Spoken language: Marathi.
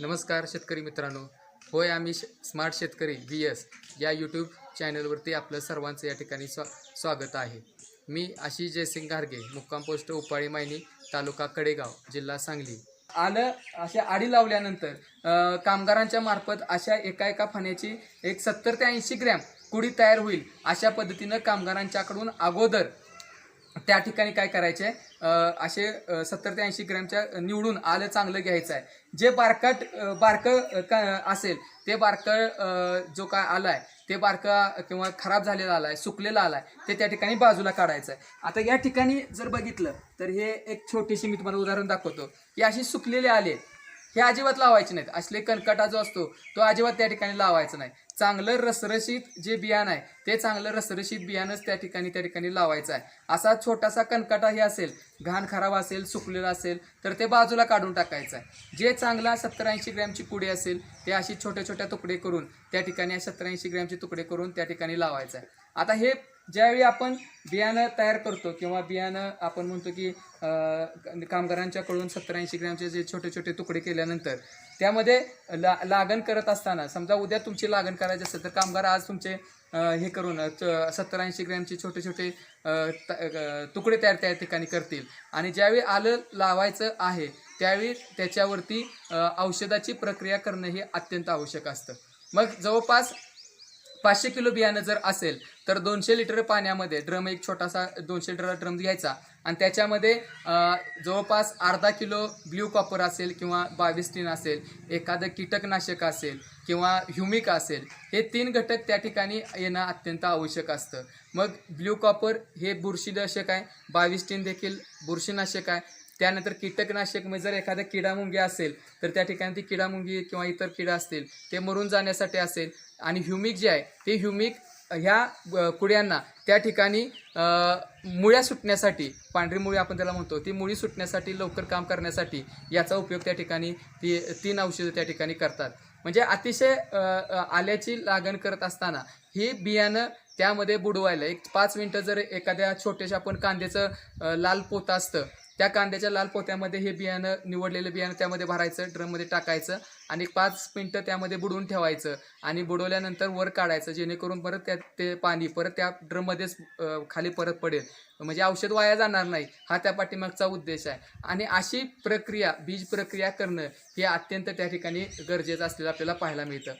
नमस्कार शेतकरी मित्रांनो. होय आम्ही श स्मार्ट शेतकरी बी एस या यूट्यूब चॅनलवरती आपलं सर्वांचं या ठिकाणी स्वा स्वागत आहे. मी आशिष जयसिंग घारगे मुक्काम पोस्ट उपाळी मायनी तालुका कडेगाव जिल्हा सांगली. आलं अशा आडी लावल्यानंतर कामगारांच्या मार्फत अशा एका एका फण्याची एक सत्तर ते ऐंशी ग्रॅम कुडी तयार होईल अशा पद्धतीनं कामगारांच्याकडून अगोदर त्या ठिकाणी काय करायचे असे सत्तर ते ऐंशी ग्रॅमच्या निवडून आलं चांगलं घ्यायचं आहे. जे बारकट बारकं का- असेल ते बारकं जो काय आलाय ते बारका किंवा खराब झालेला आलाय सुकलेला आलाय ते त्या ठिकाणी बाजूला काढायचं आहे आता या ठिकाणी जर बघितलं तर हे एक छोटीशी मी तुम्हाला उदाहरण दाखवतो. की अशी सुकलेले आले हे अजिबात लावायचे नाहीत. असले कणकटा जो असतो तो अजिबात त्या ठिकाणी लावायचा नाही. चांगलं रसरशीत जे बियाणं आहे ते चांगलं रसरशीत बियाणंच त्या ठिकाणी त्या ठिकाणी लावायचं आहे. असा छोटासा कणकटाही असेल घाण खराब असेल सुकलेला असेल तर ते बाजूला काढून टाकायचं आहे. जे चांगला सत्तर ऐंशी ग्रॅमची कुडी असेल ते अशी छोट्या छोट्या तुकडे करून त्या ठिकाणी सत्तर ऐंशी ग्रॅमचे तुकडे करून त्या ठिकाणी लावायचं आहे. आता हे ज्यावेळी आपण बियाणं तयार करतो किंवा बियाणं आपण म्हणतो की कामगारांच्याकडून सत्तर ऐंशी ग्रॅमचे जे छोटे छोटे तुकडे केल्यानंतर त्यामध्ये ला लागण करत असताना समजा उद्या तुमची लागण करायची असेल तर कामगार आज तुमचे हे करून सत्तर ऐंशी ग्रॅमचे छोटे छोटे तुकडे तयार त्या ठिकाणी करतील. आणि ज्यावेळी आलं लावायचं आहे त्यावेळी त्याच्यावरती औषधाची प्रक्रिया करणं हे अत्यंत आवश्यक असतं. मग जवळपास पाचशे किलो बियाणं जर असेल तर दोनशे लिटर पाण्यामध्ये ड्रम एक छोटासा दोनशे लिटर ड्रम घ्यायचा. आणि त्याच्यामध्ये जवळपास अर्धा किलो ब्ल्यू कॉपर असेल किंवा बावीस टीन असेल एखादं कीटकनाशक असेल किंवा ह्युमिक असेल हे तीन घटक त्या ठिकाणी येणं अत्यंत आवश्यक असतं. मग ब्ल्यू कॉपर हे बुरशीनाशक आहे बावीस टीन देखील बुरशीनाशक आहे. त्यानंतर कीटकनाशक म्हणजे जर एखादा किडामुंगी असेल तर त्या ठिकाणी ती किडामुंगी किंवा इतर किडा असतील ते मरून जाण्यासाठी असेल. आणि ह्युमिक जे आहे ते ह्युमिक ह्या कुड्यांना त्या ठिकाणी मुळ्या सुटण्यासाठी पांढरी मुळी आपण त्याला म्हणतो ती मुळी सुटण्यासाठी लवकर काम करण्यासाठी याचा उपयोग त्या ठिकाणी ती तीन औषधं त्या ठिकाणी करतात. म्हणजे अतिशय आल्याची लागण करत असताना ही बियाणं त्यामध्ये बुडवायला एक पाच मिनटं जर एखाद्या छोट्याशा आपण कांद्याचं लाल पोतं असतं त्या कांद्याच्या लाल पोत्यामध्ये हे बियाणं निवडलेलं बियाणं त्यामध्ये भरायचं ड्रममध्ये टाकायचं आणि पाच मिनटं त्यामध्ये बुडवून ठेवायचं आणि बुडवल्यानंतर वर काढायचं जेणेकरून परत त्या ते पाणी परत त्या ड्रममध्येच खाली परत पडेल. म्हणजे औषध वाया जाणार नाही हा त्या पाठीमागचा उद्देश आहे. आणि अशी प्रक्रिया बीज प्रक्रिया करणं हे अत्यंत त्या ठिकाणी गरजेचं असलेलं आपल्याला पाहायला मिळतं.